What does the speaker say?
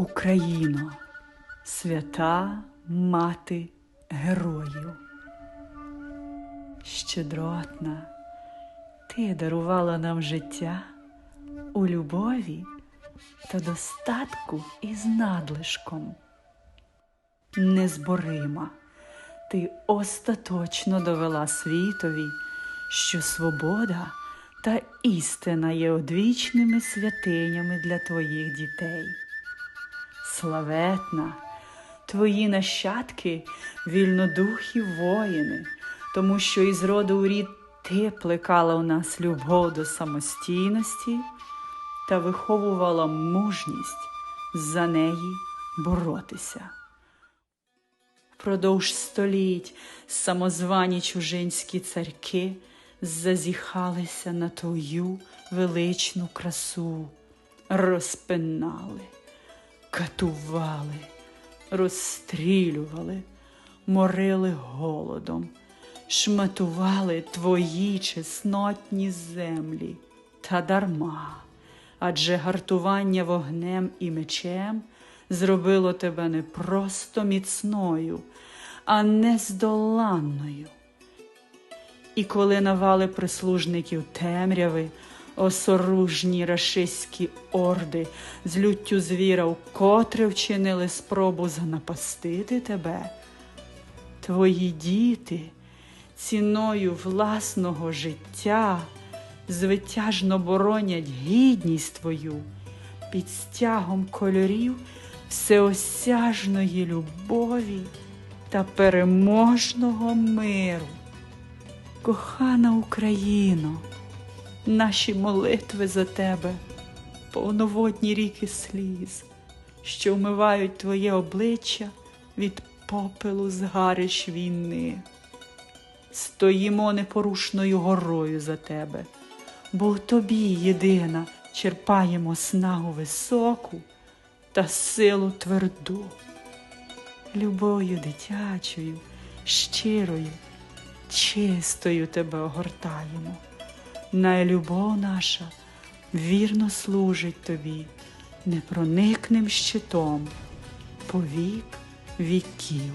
Україно, свята мати героїв. Щедротна, ти дарувала нам життя у любові та достатку із надлишком. Незборима, ти остаточно довела світові, що свобода та істина є одвічними святинями для твоїх дітей. Славетна, твої нащадки вільнодухі воїни, тому що із роду у рід ти плекала у нас любов до самостійності та виховувала мужність за неї боротися. Впродовж століть самозвані чужинські царки зазіхалися на твою величну красу, розпинали, катували, розстрілювали, морили голодом, шматували твої чеснотні землі та дарма, адже гартування вогнем і мечем зробило тебе не просто міцною, а нездоланною. І коли навали прислужників темряви, осоружні рашистські орди. З люттю звіра вкотре вчинили спробу занапастити тебе, твої діти ціною власного життя звитяжно боронять гідність твою. Під стягом кольорів всеосяжної любові та переможного миру. Кохана Україно, наші молитви за тебе, повноводні ріки сліз, що вмивають твоє обличчя від попелу згарищ війни. Стоїмо непорушною горою за тебе, бо тобі єдина черпаємо снагу високу та силу тверду, любов'ю дитячою, щирою чистою тебе огортаємо. Найлюбов наша вірно служить тобі непроникним щитом по вік віків.